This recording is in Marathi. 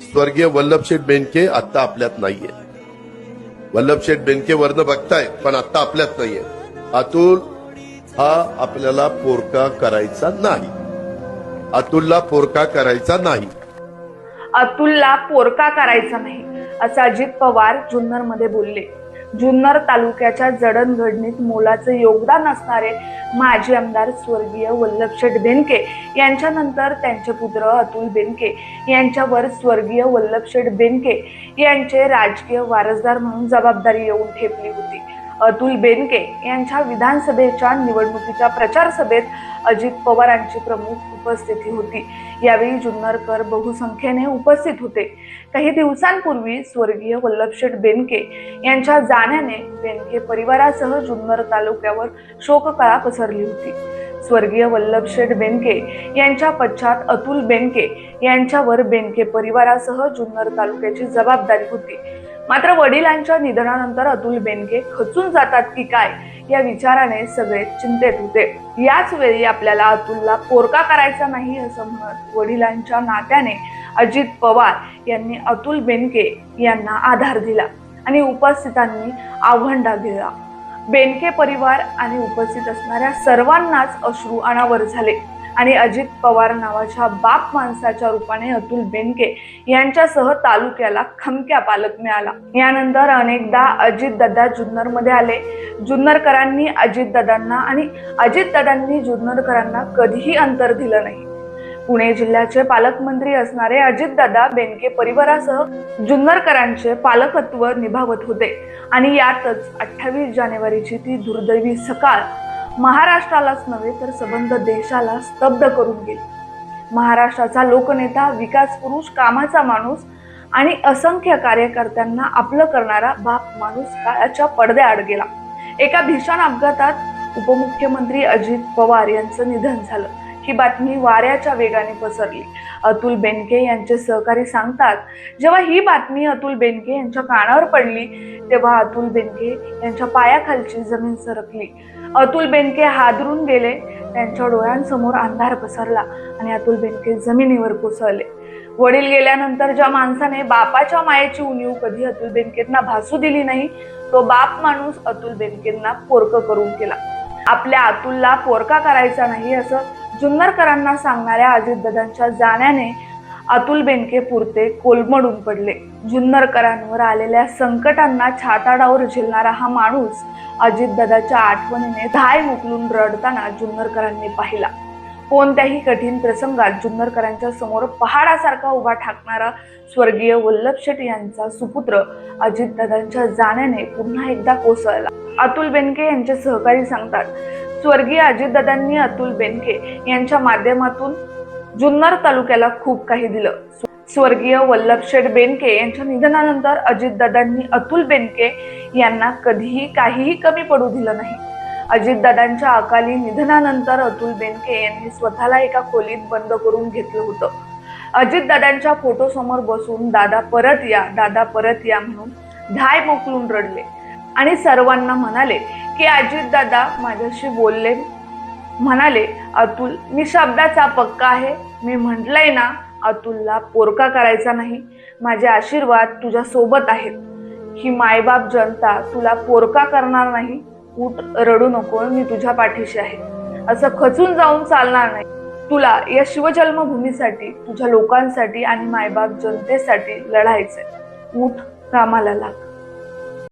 स्वर्गीय वल्लभशेठ बेनके आत्ता आपल्यात नाहीये. वल्लभशेठ बेनके वर्ण बघताय पण आत्ता आपल्यात नाहीये. अतुल हा आपल्याला पोरका करायचा नाही. अतुलला पोरका करायचा नाही. अतुलला पोरका करायचा नाही असं अजित पवार जुन्नरमध्ये बोलले. जुन्नर तालुक्याच्या जडणघडणीत मोलाचं योगदान असणारे माजी आमदार स्वर्गीय वल्लभशेठ बेनके यांच्यानंतर त्यांचे पुत्र अतुल बेनके यांच्यावर स्वर्गीय वल्लभशेठ बेनके यांचे राजकीय वारसदार म्हणून जबाबदारी येऊन ठेपली होती. अतुल बेनके यांच्या विधानसभेच्या निवडणुकीच्या प्रचार सभेत अजित पवारांची प्रमुख उपस्थिती होती. यावेळी जुन्नरकर बहुसंख्येने उपस्थित होते. काही दिवसांपूर्वी स्वर्गीय वल्लभशेठ बेनके यांच्या जाण्याने बेनके परिवारासह जुन्नर तालुक्यावर शोककळा पसरली होती. स्वर्गीय वल्लभशेठ बेनके यांच्या पश्चात अतुल बेनके यांच्यावर बेनके परिवारासह जुन्नर तालुक्याची जबाबदारी होती. मात्र वडिलांच्या निधनानंतर अतुल बेनके खचून जातात की काय या विचाराने सगळे चिंतेत होते. याच वेळी आपल्याला अतुलला पोरका करायचा नाही असं म्हणत वडिलांच्या नात्याने अजित पवार यांनी अतुल बेनके यांना आधार दिला आणि उपस्थितांनी आव्हान दिला बेनके परिवार आणि उपस्थित असणाऱ्या सर्वांनाच अश्रू अनावर झाले. आणि अजित पवार नावाच्या बाप माणसाच्या रूपाने अतुल बेनके यांच्यासह तालुक्याला खमक्या पालक मिळाला. यानंतर अनेकदा अजित दादा जुन्नरमध्ये आले. जुन्नरकरांनी अजितदादांना आणि अजितदादांनी जुन्नरकरांना कधीही अंतर दिलं नाही. पुणे जिल्ह्याचे पालकमंत्री असणारे अजितदादा बेनके परिवारासह जुन्नरकरांचे पालकत्व निभावत होते. आणि यातच अठ्ठावीस जानेवारीची ती दुर्दैवी सकाळ महाराष्ट्रालाच नव्हे तर सबंध देशाला स्तब्ध करून गेली. महाराष्ट्राचा लोकनेता विकास पुरुष कामाचा माणूस आणि असंख्य कार्यकर्त्यांना आपलं करणारा बाप माणूस काळाच्या पडद्याआड गेला. एका भीषण अपघातात उपमुख्यमंत्री अजित पवार यांचं निधन झालं. ही बातमी वाऱ्याच्या वेगाने पसरली. अतुल बेनके यांचे सहकारी सांगतात जेव्हा ही बातमी अतुल बेनके यांच्या कानावर पडली तेव्हा अतुल बेनके यांच्या पायाखालची जमीन सरकली. अतुल बेनके हादरून गेले त्यांच्या डोळ्यांसमोर अंधार पसरला आणि अतुल बेनके जमिनीवर कोसळले. वडील गेल्यानंतर ज्या माणसाने बापाच्या मायेची उणीव कधी अतुल बेनकेंना भासू दिली नाही तो बाप माणूस अतुल बेनकेंना पोरक करून केला. आपल्या अतुलला पोरका करायचा नाही असं जुन्नरकरांना सांगणाऱ्या अजितदादांच्या जाण्याने अतुल बेनके पुरते कोलमडून पडले. जुन्नरकरांवर आलेल्या संकटांना छाताडावर झेलणारा हा माणूस अजितदादाच्या आठवणीने धाय मुकलून रडताना जुन्नरकरांनी पाहिला. कोणत्याही कठीण प्रसंगात जुन्नरकरांच्या समोर पहाडासारखा उभा ठाकणारा स्वर्गीय वल्लभ शेट यांचा सुपुत्र अजितदादांच्या जाण्याने पुन्हा एकदा कोसळला. अतुल बेनके यांचे सहकारी सांगतात स्वर्गीय अजितदादांनी अतुल बेनके यांच्या माध्यमातून जुन्नर तालुक्याला खूप काही दिलं. स्वर्गीय वल्लभशेठ बेनके यांच्या निधनानंतर अजितदादांनी अतुल बेनके यांना कधीही काहीही कमी पडू दिलं नाही. अजितदादांच्या अकाली निधनानंतर अतुल बेनके यांनी स्वतःला एका खोलीत बंद करून घेतलं होतं. अजितदादांच्या फोटोसमोर बसून दादा परत या दादा परत या म्हणून धाय मोकलून रडले. आणि सर्वांना म्हणाले की अजितदादा माझ्याशी बोलले. म्हणाले अतुल मी शब्दाचा पक्का आहे. मी म्हटलंय ना अतुलला पोरका करायचा नाही. माझे आशीर्वाद तुझ्या सोबत आहेत. ही मायबाप जनता तुला पोरका करणार नाही. उठ रडू नको. मी तुझ्या पाठीशी आहे. असं खचून जाऊन चालणार नाही. तुला या शिवजन्मभूमीसाठी तुझ्या लोकांसाठी आणि मायबाप जनतेसाठी लढायचंय. उठ कामाला लाग.